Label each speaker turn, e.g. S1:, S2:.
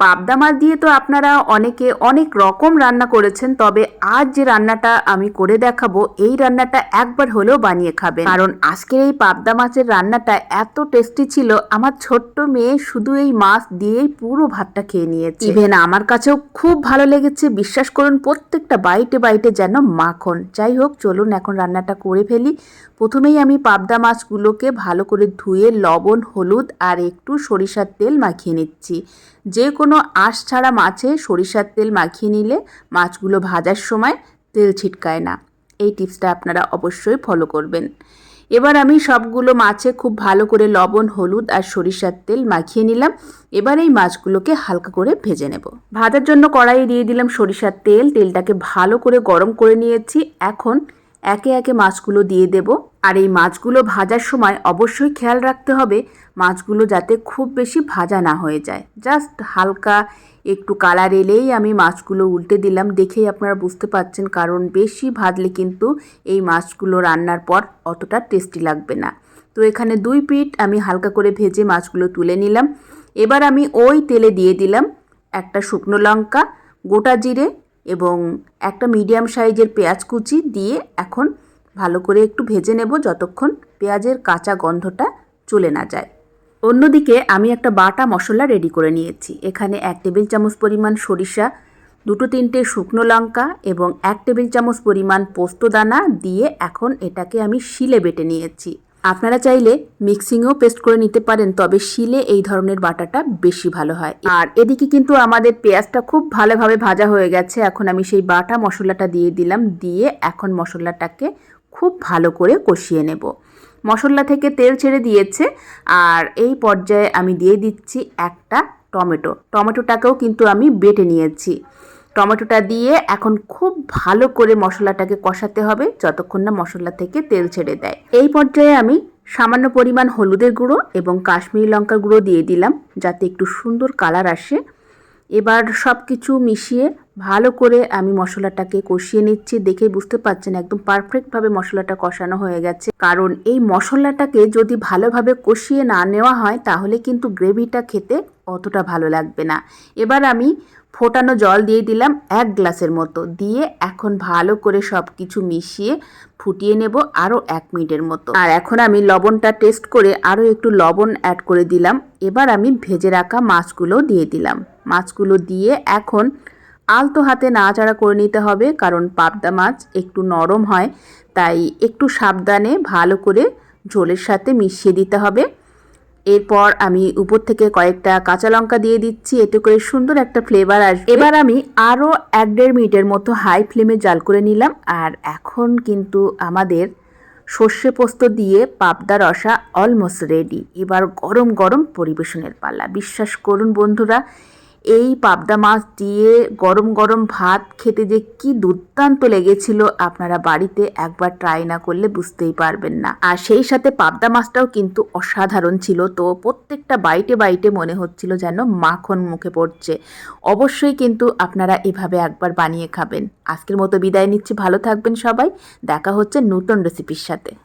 S1: পাবদা মাছ দিয়ে তো আপনারা অনেকে অনেক রকম রান্না করেছেন, তবে আজ যে রান্নাটা আমি করে দেখাবো, এই রান্নাটা একবার হলেও বানিয়ে খাবেন। কারণ আজকের এই পাবদা মাছের রান্নাটা এত টেস্টি ছিল, আমার ছোট্ট মেয়ে শুধু এই মাছ দিয়েই পুরো ভাতটা খেয়ে নিয়েছে। ইভেন আমার কাছেও খুব ভালো লেগেছে, বিশ্বাস করুন, প্রত্যেকটা বাইটে বাইটে যেন মাখন। যাই হোক, চলুন এখন রান্নাটা করে ফেলি। প্রথমেই আমি পাবদা মাছগুলোকে ভালো করে ধুয়ে লবণ, হলুদ আর একটু সরিষার তেল মাখিয়ে নিচ্ছি। যে কোনো আঁশ ছাড়া মাছে সরিষার তেল মাখিয়ে নিলে মাছগুলো ভাজার সময় তেল ছিটকায় না। এই টিপসটা আপনারা অবশ্যই ফলো করবেন। এবার আমি সবগুলো মাছে খুব ভালো করে লবণ, হলুদ আর সরিষার তেল মাখিয়ে নিলাম। এবার এই মাছগুলোকে হালকা করে ভেজে নেব। ভাজার জন্য কড়াইয়ে দিয়ে দিলাম সরিষার তেল। তেলটাকে ভালো করে গরম করে নিয়েছি। এখন একে একে মাছগুলো দিয়ে দেব। আর এই মাছগুলো ভাজার সময় অবশ্যই খেয়াল রাখতে হবে, মাছগুলো যাতে খুব বেশি ভাজা না হয়ে যায়। জাস্ট হালকা একটু কালার এলেই আমি মাছগুলো উল্টে দিলাম, দেখেই আপনারা বুঝতে পারছেন, কারণ বেশি ভাজলে কিন্তু এই মাছগুলো রান্নার পর অতটা টেস্টি লাগবে না। তো এখানে দুই পিঠ আমি হালকা করে ভেজে মাছগুলো তুলে নিলাম। এবার আমি ওই তেলে দিয়ে দিলাম একটা শুকনো লঙ্কা, গোটা জিরে এবং একটা মিডিয়াম সাইজের পেঁয়াজ কুচি দিয়ে এখন ভালো করে একটু ভেজে নেব যতক্ষণ পেঁয়াজের কাঁচা গন্ধটা চলে না যায়। অন্যদিকে আমি একটা বাটা মশলা রেডি করে নিয়েছি। এখানে এক টেবিল চামচ পরিমাণ সরিষা, দুটো তিনটে শুকনো লঙ্কা এবং এক টেবিল চামচ পরিমাণ পোস্ত দানা দিয়ে এখন এটাকে আমি শিলে বেটে নিয়েছি। আপনারা চাইলে মিক্সিংয়েও পেস্ট করে নিতে পারেন, তবে শিলে এই ধরনের বাটাটা বেশি ভালো হয়। আর এদিকে কিন্তু আমাদের পেঁয়াজটা খুব ভালোভাবে ভাজা হয়ে গেছে। এখন আমি সেই বাটা মশলাটা দিয়ে দিলাম, দিয়ে এখন মশলাটাকে খুব ভালো করে কষিয়ে নেব। মশলা থেকে তেল ছেড়ে দিয়েছে, আর এই পর্যায়ে আমি দিয়ে দিচ্ছি একটা টমেটো। টমেটোটাকেও কিন্তু আমি বেটে নিয়েছি। টমেটোটা দিয়ে এখন খুব ভালো করে মশলাটাকে কষাতে হবে যতক্ষণ না মশলা থেকে তেল ছেড়ে দেয়। এই পর্যায়ে আমি সামান্য পরিমাণ হলুদের গুঁড়ো এবং কাশ্মীরি লঙ্কার গুঁড়ো দিয়ে দিলাম যাতে একটু সুন্দর কালার আসে। এবার সব কিছু মিশিয়ে ভালো করে আমি মশলাটাকে কষিয়ে নিচ্ছি। দেখে বুঝতে পারছেন একদম পারফেক্টভাবে মশলাটা কষানো হয়ে গেছে। কারণ এই মশলাটাকে যদি ভালোভাবে কষিয়ে না নেওয়া হয়, তাহলে কিন্তু গ্রেভিটা খেতে অতটা ভালো লাগবে না। এবার আমি ফোটানো জল দিয়ে দিলাম এক গ্লাসের মতো। দিয়ে এখন ভালো করে সব কিছু মিশিয়ে ফুটিয়ে নেব আরও এক মিনিটের মতো। আর এখন আমি লবণটা টেস্ট করে আরও একটু লবণ অ্যাড করে দিলাম। এবার আমি ভেজে রাখা মাছগুলো দিয়ে দিলাম। মাছগুলো দিয়ে এখন আলতো হাতে নাড়াচাড়া করে নিতে হবে কারণ পাবদা মাছ একটু নরম হয়, তাই একটু সাবধানে ভালো করে ঝোলের সাথে মিশিয়ে দিতে হবে। এরপর আমি উপর থেকে কয়েকটা কাঁচা লঙ্কা দিয়ে দিচ্ছি, এতে করে সুন্দর একটা ফ্লেভার আসবে। এবার আমি আরও এক দেড় মিনিটের মতো হাই ফ্লেমে জাল করে নিলাম, আর এখন কিন্তু আমাদের সর্ষে পোস্ত দিয়ে পাবদা রসা অলমোস্ট রেডি এবার গরম গরম পরিবেশনের পাল্লা। বিশ্বাস করুন বন্ধুরা এই পাবদা মাছ দিয়ে গরম গরম ভাত খেতে যে কি দুর্দান্ত লেগেছিল আপনারা বাড়িতে একবার ট্রাই না করলে বুঝতেই পারবেন না। আর সেই সাথে পাবদা মাছটাও কিন্তু অসাধারণ ছিল। তো প্রত্যেকটা বাইটে বাইটে মনে হচ্ছিল যেন মাখন মুখে পড়ছে। অবশ্যই কিন্তু আপনারা এভাবে একবার বানিয়ে খাবেন। আজকের মতো বিদায় নিচ্ছি। ভালো থাকবেন সবাই। দেখা হচ্ছে নতুন রেসিপির সাথে।